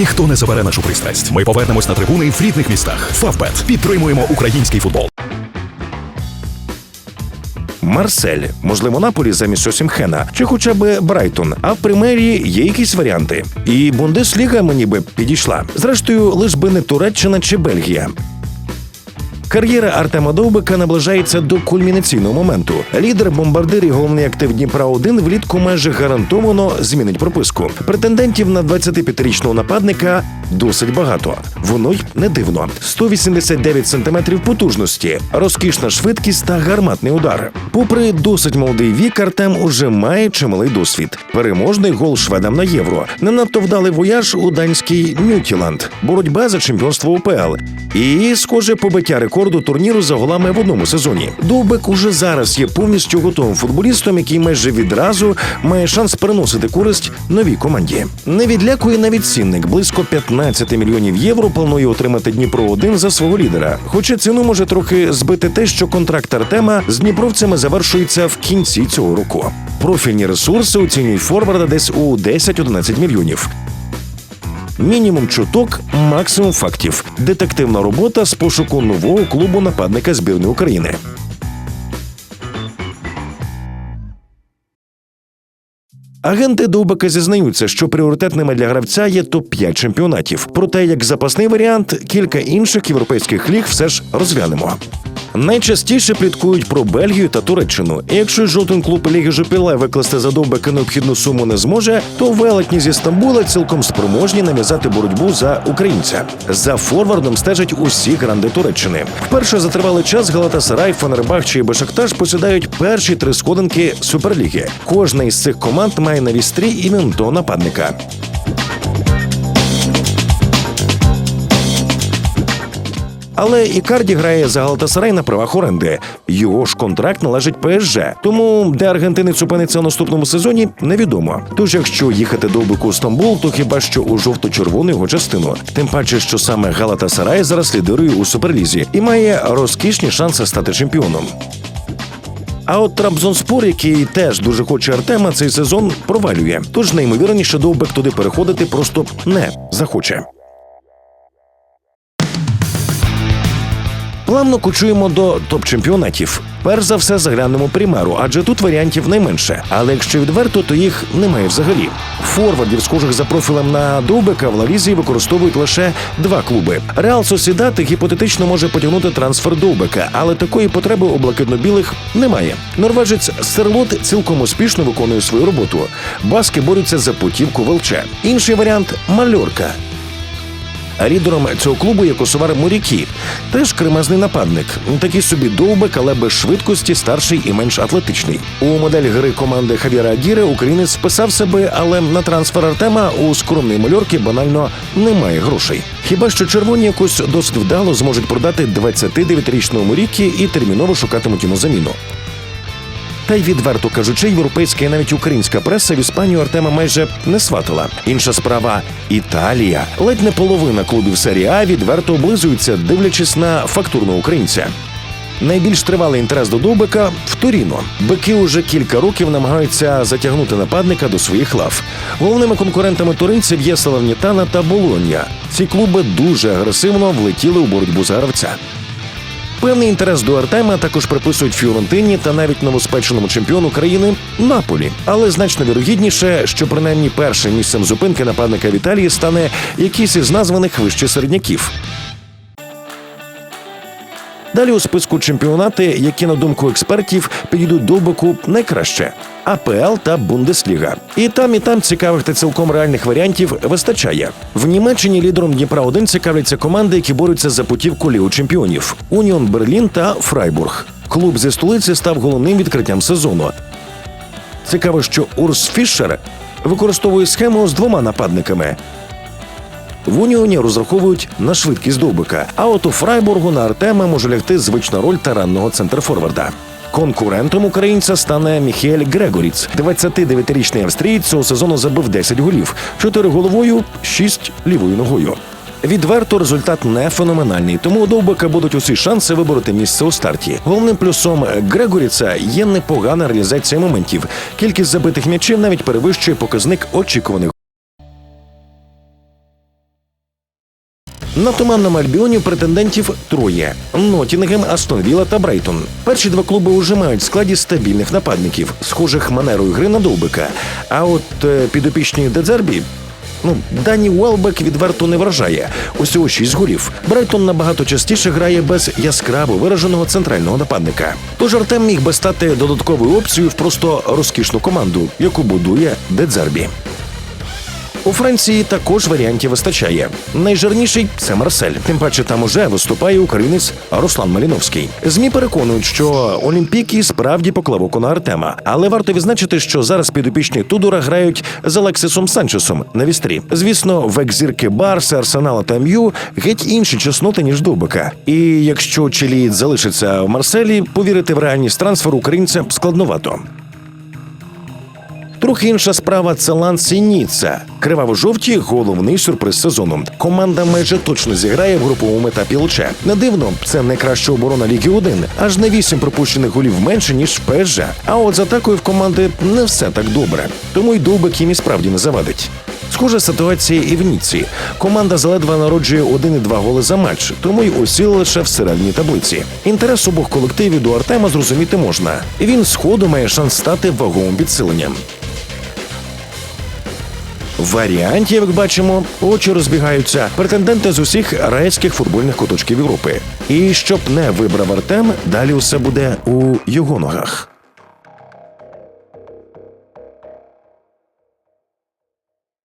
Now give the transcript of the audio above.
ніхто не забере нашу пристрасть. Ми повернемось на трибуни в рідних містах. Фавбет підтримуємо український футбол. Марсель, можливо, Наполі замість Осімхена, чи хоча б Брайтон. А в примері є якісь варіанти. І Бундесліга мені би підійшла. Зрештою, лиш би не Туреччина чи Бельгія. Кар'єра Артема Довбика наближається до кульмінаційного моменту. Лідер бомбардир і головний актив Дніпра 1 влітку майже гарантовано змінить прописку. Претендентів на 25-річного нападника досить багато. Воно й не дивно. 189 сантиметрів потужності, розкішна швидкість та гарматний удар. Попри досить молодий вік, Артем уже має чималий досвід. Переможний гол шведам на євро. Не надто вдалий вояж у данський Нютіланд. Боротьба за чемпіонство УПЛ. І, схоже, побиття рекорду турніру за голами в одному сезоні. Довбик уже зараз є повністю готовим футболістом, який майже відразу має шанс переносити користь новій команді. Не відлякує навіть цінник близько 15 мільйонів євро. Планує отримати Дніпро 1 за свого лідера. Хоча ціну може трохи збити те, що контракт Артема з дніпровцями завершується в кінці цього року. Профільні ресурси оцінюють форварда десь у 10-11 мільйонів. Мінімум чуток, максимум фактів. Детективна робота з пошуку нового клубу нападника збірної України. Агенти Довбика зізнаються, що пріоритетними для гравця є топ-5 чемпіонатів. Проте, як запасний варіант, кілька інших європейських ліг все ж розглянемо. Найчастіше пліткують про Бельгію та Туреччину. І якщо жоден клуб Ліги Жопіле викласти за Довбика необхідну суму не зможе, то велетні зі Стамбула цілком спроможні нав'язати боротьбу за українця. За форвардом стежать усі гранди Туреччини. Вперше за тривалий час Галатасарай, Фенербахче і Бешакташ посідають перші три сходинки Суперліги. Кожна із цих команд має на вістрі іменного нападника. Але Ікарді грає за Галатасарай на правах оренди. Його ж контракт належить ПСЖ. Тому де аргентинець опиниться у наступному сезоні, невідомо. Тож, якщо їхати до у Стамбул, то хіба що у жовто-червону його частину. Тим паче, що саме Галатасарай зараз лідирує у суперлізі і має розкішні шанси стати чемпіоном. А от Трабзонспор, який теж дуже хоче Артема, цей сезон провалює. Тож найімовірніше довбик туди переходити просто не захоче. Плавно кучуємо до топ-чемпіонатів. Перш за все заглянемо примеру, адже тут варіантів найменше. Але якщо відверто, то їх немає взагалі. Форвардів, схожих за профілем на Довбика, в Лавізії використовують лише два клуби. Реал Сосідат гіпотетично може потягнути трансфер Довбика, але такої потреби у блакитно-білих немає. Норвежець Серлот цілком успішно виконує свою роботу. Баски борються за путівку Велче. Інший варіант Мальорка. А лідером цього клубу є косовар Морякі, теж кремезний нападник. Такий собі довбик, але без швидкості, старший і менш атлетичний. У модель гри команди Хавіра Агіре українець вписав себе, але на трансфер Артема у скромної мальорки банально немає грошей. Хіба що червоні якось досить вдало зможуть продати 29-річного Морікі і терміново шукатимуть йому заміну. Та й відверто кажучи, європейська і навіть українська преса в Іспанію Артема майже не сватила. Інша справа Італія. Ледь не половина клубів серії А відверто облизуються, дивлячись на фактурного українця. Найбільш тривалий інтерес до Довбика в Торіно. Бики уже кілька років намагаються затягнути нападника до своїх лав. Головними конкурентами туринців є Салернітана та Болонья. Ці клуби дуже агресивно влетіли у боротьбу за гравця. Певний інтерес до Артема також приписують Фіорентині та навіть новоспеченому чемпіону країни Наполі. Але значно вірогідніше, що принаймні першим місцем зупинки нападника в Італії стане якийсь із названих вище середняків. Далі у списку чемпіонати, які на думку експертів підійдуть до боку найкраще. АПЛ та Бундесліга. І там, і там цікавих та цілком реальних варіантів вистачає. В Німеччині лідером Дніпра 1 цікавляться команди, які борються за путівку Лігу чемпіонів: Уніон Берлін та Фрайбург. Клуб зі столиці став головним відкриттям сезону. Цікаво, що Урс Фішер використовує схему з двома нападниками. В Уніоні розраховують на швидкість довбика, а от у Фрайбургу на Артема може лягти звична роль таранного центрфорварда. Конкурентом українця стане Міхель Грегоріц. 29-річний австрієць цього сезону забив 10 голів, 4 головою, 6 лівою ногою. Відверто результат не феноменальний, тому у Довбика будуть усі шанси вибороти місце у старті. Головним плюсом Грегоріца є непогана реалізація моментів. Кількість забитих м'ячів навіть перевищує показник очікуваних. На туманному Альбіоні претендентів троє: Нотінгем, Астон Вілла та Брайтон. Перші два клуби уже мають в складі стабільних нападників, схожих манерою гри на довбика. А от е, підопічні Дедзербі Ну, Дані Уелбек відверто не вражає. Усього шість голів. Брайтон набагато частіше грає без яскраво вираженого центрального нападника. Тож Артем міг би стати додатковою опцією в просто розкішну команду, яку будує Дедзербі. У Франції також варіантів вистачає. Найжирніший це Марсель. Тим паче там уже виступає українець Руслан Маліновський. Змі переконують, що Олімпіки справді поклав око на Артема, але варто відзначити, що зараз підопічні Тудора грають з Алексисом Санчесом на вістрі. Звісно, в екзірки Барси, Арсенала та М'ю геть інші чесноти ніж Дубика. І якщо Чилієць залишиться в Марселі, повірити в реальність трансферу українця складновато. Трохи інша справа це Ланс Ніцца. Криваво-жовті головний сюрприз сезону. Команда майже точно зіграє в груповому етапі ЛЧ. Не дивно, це найкраща оборона Ліги 1. Аж на вісім пропущених голів менше ніж в ПСЖ. А от з атакою в команди не все так добре. Тому й довбик їм і справді не завадить. Схожа ситуація і в Ніці. Команда заледве народжує один і два голи за матч, тому й осіла лише всередині таблиці. Інтерес обох колективів до Артема зрозуміти можна. Він сходу має шанс стати ваговим підсиленням. Варіантів, як бачимо, очі розбігаються. Претенденти з усіх райських футбольних куточків Європи. І щоб не вибрав Артем, далі усе буде у його ногах.